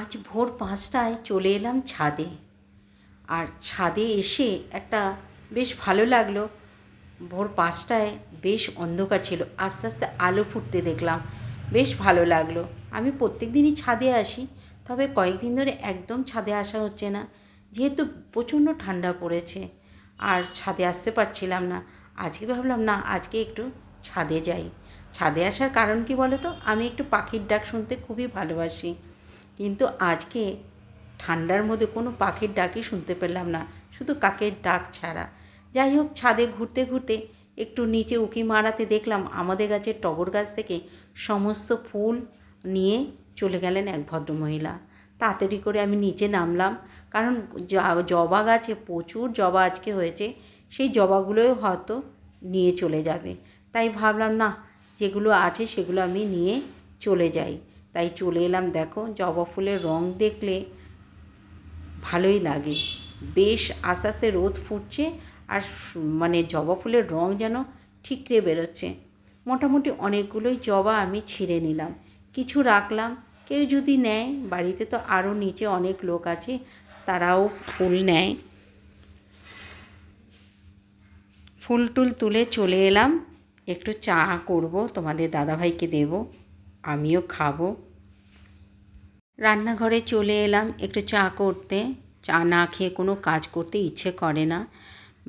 আজ ভোর পাঁচটায় চলে এলাম ছাদে। আর ছাদে এসে একটা বেশ ভালো লাগল। ভোর পাঁচটায় বেশ অন্ধকার ছিল, আস্তে আস্তে আলো ফুটতে দেখলাম, বেশ ভালো লাগল। আমি প্রত্যেক দিনই ছাদে আসি, তবে কয়েকদিন ধরে একদম ছাদে আসা হচ্ছে না, যেহেতু প্রচণ্ড ঠান্ডা পড়েছে। আর ছাদে আসতে পারছিলাম না, আজকে ভাবলাম, না, আজকে একটু ছাদে যাই। ছাদে আসার কারণ কি বলো তো আমি একটু পাখির ডাক শুনতে খুবই ভালোবাসি। কিন্তু আজকে ঠান্ডার মধ্যে কোনো পাখির ডাকই শুনতে পেলাম না, শুধু কাকের ডাক ছাড়া। যাই হোক, ছাদে ঘুরতে ঘুরতে একটু নিচে উকি মারাতে দেখলাম আমাদের গাছের টগর গাছ থেকে সমস্ত ফুল নিয়ে চলে গেলেন এক ভদ্রমহিলা। তাড়াতাড়ি করে আমি নিচে নামলাম, কারণ জবা গাছে প্রচুর জবা আজকে হয়েছে, সেই জবাগুলোও হয়তো নিয়ে চলে যাবে। তাই ভাবলাম, না, যেগুলো আছে সেগুলো আমি নিয়ে চলে যাই। তাই চলে এলাম। দেখো, জবা ফুলের রং দেখলে ভালোই লাগে। বেশ আস্তে আস্তে রোদ ফুটছে আর মানে জবা ফুলের রং যেন ঠিকরে বেরোচ্ছে। মোটামুটি অনেকগুলোই জবা আমি ছিঁড়ে নিলাম। কিছু রাখলাম, কেউ যদি নেয়, বাড়িতে তো আরও নিচে অনেক লোক আছে, তারাও ফুল নেয়। ফুল টুল তুলে চলে এলাম। একটু চা করব, তোমাদের দাদাভাইকে দেব। আমিও খাব। রান্নাঘরে চলে এলাম একটু চা করতে। চা না খেয়ে কোনো কাজ করতে ইচ্ছে করে না।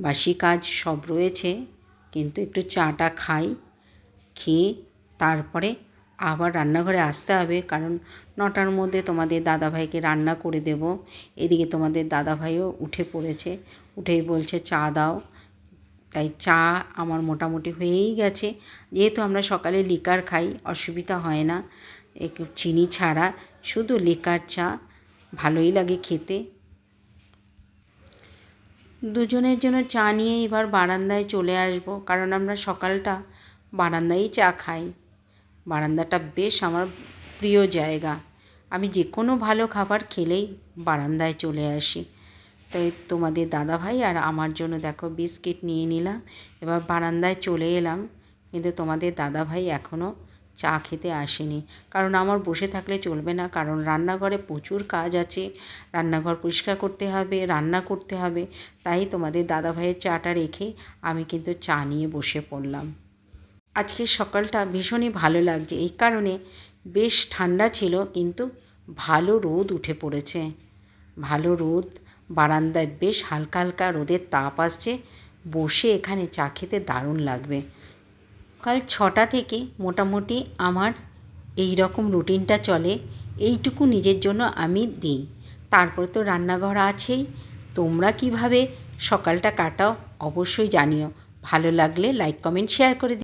বাসি কাজ সব রয়েছে, কিন্তু একটু চাটা খাই, খেয়ে তারপরে আবার রান্নাঘরে আসতে হবে, কারণ নটার মধ্যে তোমাদের দাদাভাইকে রান্না করে দেব। এদিকে তোমাদের দাদাভাইও উঠে পড়েছে, উঠেই বলছে, চা দাও। তাই চা আমার মোটামুটি হয়েই গেছে। যেহেতু আমরা সকালে লিকার খাই, অসুবিধা হয় না। একটু চিনি ছাড়া, শুধু লিকার চা, ভালোই লাগে খেতে। দুজনের জন্য চা নিয়ে এবার বারান্দায় চলে আসব, কারণ আমরা সকালটা বারান্দায় চা খাই। বারান্দাটা বেশ আমার প্রিয় জায়গা। আমি যে কোনো ভালো খাবার খেলেই বারান্দায় চলে আসি। তাই তোমাদের দাদাভাই আর আমার জন্য দেখো বিস্কিট নিয়ে নিলাম। এবার বারান্দায় চলে এলাম। কিন্তু তোমাদের দাদাভাই এখনও চা খেতে আসেনি। কারণ আমার বসে থাকলে চলবে না। কারণ রান্নাঘরে প্রচুর কাজ আছে। রান্নাঘর পরিষ্কার করতে হবে, রান্না করতে হবে। তাই তোমাদের দাদাভাইয়ের চাটা রেখে আমি কিন্তু চা নিয়ে বসে পড়লাম। আজকে সকালটা ভীষণই ভালো লাগছে। এই কারণে বেশ ঠান্ডা ছিল, কিন্তু ভালো রোদ উঠে পড়েছে। ভালো রোদ বারান্দায় বেশ হালকা হালকা রোদের তাপ আসছে। বসে এখানে চা খেতে দারুণ লাগবে। কাল ছটা থেকে মোটামুটি আমার এই রকম রুটিনটা চলে। এইটুকু নিজের জন্য আমি দিই। তারপরে তো রান্নাঘর আছেই। তোমরা কীভাবে সকালটা কাটাও অবশ্যই জানিও। ভালো লাগলে লাইক, কমেন্ট, শেয়ার করে